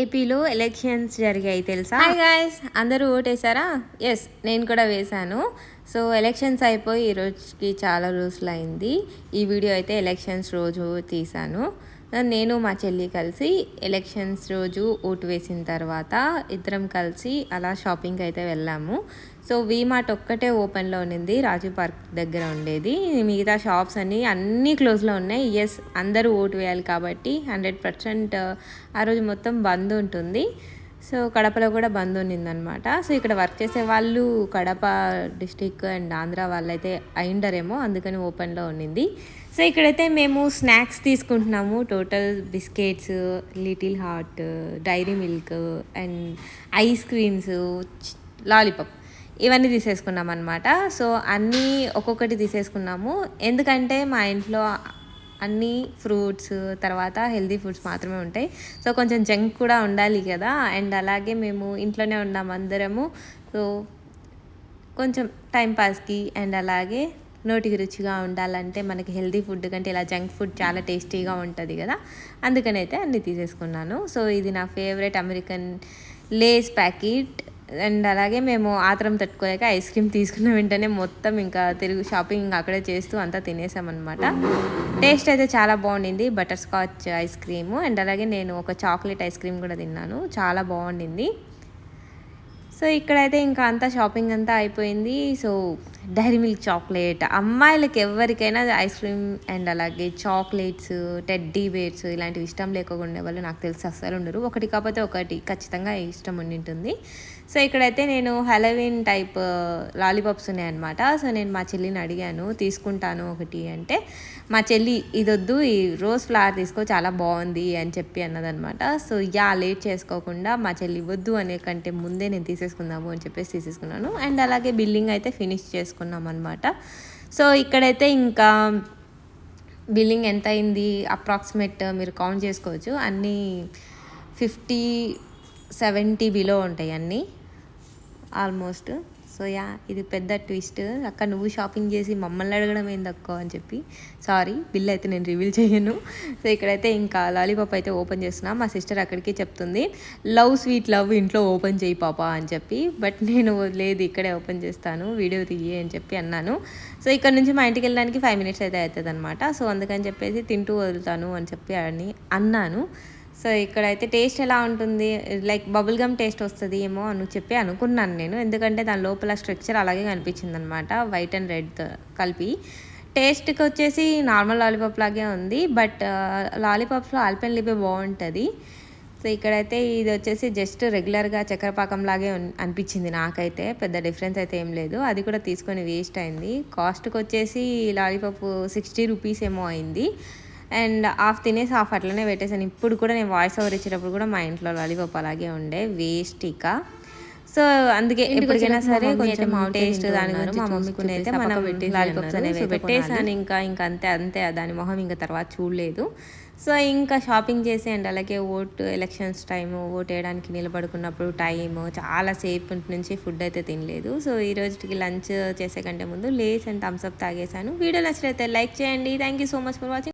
ఏపీలో ఎలక్షన్స్ జరిగాయి తెలుసా? హాయ్ గాయస్ అందరూ ఓటేసారా ఎస్ నేను కూడా వేశాను. సో ఎలక్షన్స్ అయిపోయి ఈ రోజుకి చాలా రోజులు అయింది ఈ వీడియో అయితే ఎలక్షన్స్ రోజు తీశాను. నేను మా చెల్లి కలిసి ఎలక్షన్స్ రోజు ఓటు వేసిన తర్వాత ఇద్దరం కలిసి అలా షాపింగ్ అయితే వెళ్ళాము. సో వీమార్ట్ ఒక్కటే ఓపెన్లో ఉన్నింది. రాజు పార్క్ దగ్గర ఉండేది. మిగతా షాప్స్ అన్ని అన్నీ క్లోజ్లో ఉన్నాయి. ఎస్ అందరూ ఓటు వేయాలి కాబట్టి హండ్రెడ్ పర్సెంట్ ఆ రోజు మొత్తం బంద్ ఉంటుంది. సో కడపలో కూడా బంద్ ఉన్నిందనమాట. సో ఇక్కడ వర్క్ చేసే వాళ్ళు కడప డిస్టిక్ అండ్ ఆంధ్ర వాళ్ళైతే అయిండరేమో అందుకని ఓపెన్లో ఉన్నింది. సో ఇక్కడైతే మేము స్నాక్స్ తీసుకుంటున్నాము. Total biscuits little heart dairy milk and ice creams lollipop ఇవన్నీ తీసేసుకున్నాం అనమాట సో అన్నీ ఒక్కొక్కటి తీసేసుకున్నాము. ఎందుకంటే మా ఇంట్లో అన్నీ ఫ్రూట్స్ తర్వాత హెల్దీ ఫుడ్స్ మాత్రమే ఉంటాయి. సో కొంచెం జంక్ కూడా ఉండాలి కదా. అండ్ అలాగే మేము ఇంట్లోనే ఉన్నాం అందరము. సో కొంచెం టైంపాస్కి అండ్ అలాగే నోటికి రుచిగా ఉండాలంటే మనకి హెల్దీ ఫుడ్ కంటే ఇలా జంక్ ఫుడ్ చాలా టేస్టీగా ఉంటుంది కదా. అందుకనైతే అన్ని తీసేసుకున్నాను. సో ఇది నా favourite American Lays packet. And అలాగే మేము ఆత్రం తట్టుకోలేక ఐస్ క్రీమ్ తీసుకున్న వెంటనే మొత్తం ఇంకా తిరుగు షాపింగ్ అక్కడే చేస్తూ అంతా తినేసామన్నమాట. టేస్ట్ అయితే చాలా బాగుండింది butter scotch ice cream and అలాగే నేను ఒక చాక్లెట్ ఐస్ క్రీమ్ కూడా తిన్నాను చాలా బాగుండింది. సో ఇక్కడైతే ఇంకా అంతా షాపింగ్ అంతా అయిపోయింది. సో డైరీ మిల్క్ చాక్లెట్ అమ్మాయిలకి ఎవరికైనా ఐస్ క్రీమ్ అండ్ అలాగే చాక్లెట్స్ టెడ్డీ బేర్స్ ఇలాంటివి ఇష్టం లేకుండా వాళ్ళు నాకు తెలిసి అస్సలు ఉండరు. ఒకటి కాకపోతే ఒకటి ఖచ్చితంగా ఇష్టం ఉండి ఉంటుంది సో ఇక్కడైతే నేను హెలవిన్ టైప్ లాలీపాప్స్ ఉన్నాయన్నమాట. సో నేను మా చెల్లిని అడిగాను తీసుకుంటాను ఒకటి అంటే మా చెల్లి ఇదొద్దు ఈ రోజ్ ఫ్లవర్ తీసుకో చాలా బాగుంది అని చెప్పి అన్నదనమాట సో యా లేట్ చేసుకోకుండా మా చెల్లి వద్దు అనే కంటే ముందే నేను తీసేసుకుందాము అని చెప్పేసి తీసేసుకున్నాను. అండ్ అలాగే బిల్లింగ్ అయితే ఫినిష్ చేసుకున్నాను. చేసుకున్నాం అనమాట సో ఇక్కడైతే ఇంకా బిల్లింగ్ ఎంత అయింది అప్రాక్సిమేట్ మీరు కౌంట్ చేసుకోవచ్చు. అన్నీ ఫిఫ్టీ సెవెంటీ బిలో ఉంటాయి అన్నీ. ఆల్మోస్ట్. సో యా ఇది పెద్ద ట్విస్ట్. అక్క నువ్వు షాపింగ్ చేసి మమ్మల్ని అడగడం ఏంది అక్క అని చెప్పి. సారీ బిల్ అయితే నేను రివీల్ చేయను. సో ఇక్కడైతే ఇంకా లాలీపాప్ అయితే ఓపెన్ చేస్తున్నా. మా సిస్టర్ అక్కడికి చెప్తుంది లవ్ స్వీట్ లవ్ ఇంట్లో ఓపెన్ చేయి పాప అని చెప్పి. బట్ నేను లేదు ఇక్కడే ఓపెన్ చేస్తాను వీడియో తీయి అని చెప్పి అన్నాను. సో ఇక్కడ నుంచి మా ఇంటికి వెళ్ళడానికి ఫైవ్ మినిట్స్ అయితే అవుతుంది అనమాట సో అందుకని చెప్పేసి తింటూ వదులుతాను అని చెప్పి అని అన్నాను. సో ఇక్కడైతే టేస్ట్ ఎలా ఉంటుంది? లైక్ బబుల్ గమ్ టేస్ట్ వస్తుంది ఏమో అని చెప్పి అనుకున్నాను నేను. ఎందుకంటే దాని లోపల స్ట్రక్చర్ అలాగే కనిపించింది అనమాట వైట్ అండ్ రెడ్ కలిపి. టేస్ట్కి వచ్చేసి నార్మల్ లాలీపాప్ లాగే ఉంది బట్ లాలీపాప్స్లో ఆల్పెన్ లిపే బాగుంటుంది. సో ఇక్కడైతే ఇది వచ్చేసి జస్ట్ రెగ్యులర్గా చక్కెరపాకం లాగే అనిపించింది నాకైతే. పెద్ద డిఫరెన్స్ అయితే ఏం లేదు. అది కూడా తీసుకొని వేస్ట్ అయింది. కాస్ట్కి వచ్చేసి లాలీపాప్ సిక్స్టీ రూపీస్ ఏమో అయింది. అండ్ హాఫ్ తినేసి హాఫ్ అట్లనే పెట్టేసాను ఇప్పుడు కూడా నేను వాయిస్ ఓవర్ ఇచ్చేటప్పుడు కూడా మా ఇంట్లో లాలీపాప్ అలాగే ఉండే వేస్ట్ ఇక. సో అందుకే ఎప్పటికైనా సరే కొంచెం టేస్ట్ దాని గురించి మా మమ్మీకి అయితే మనం లాలీపాప్స్ అనేవి పెట్టేసాను ఇంకా ఇంకా అంతే అంతే. దాని మొహం ఇంకా తర్వాత చూడలేదు. సో ఇంకా షాపింగ్ చేసి అండ్ అలాగే ఓటు ఎలక్షన్స్ టైము ఓటు వేయడానికి నిలబడుకున్నప్పుడు టైము చాలాసేపు నుంచి ఫుడ్ అయితే తినలేదు. సో ఈ రోజుకి లంచ్ చేసే కంటే ముందు లేస్ అండ్ థమ్స్అప్ తాగేసాను వీడియో నచ్చినైతే లైక్ చేయండి. Thank you so much for watching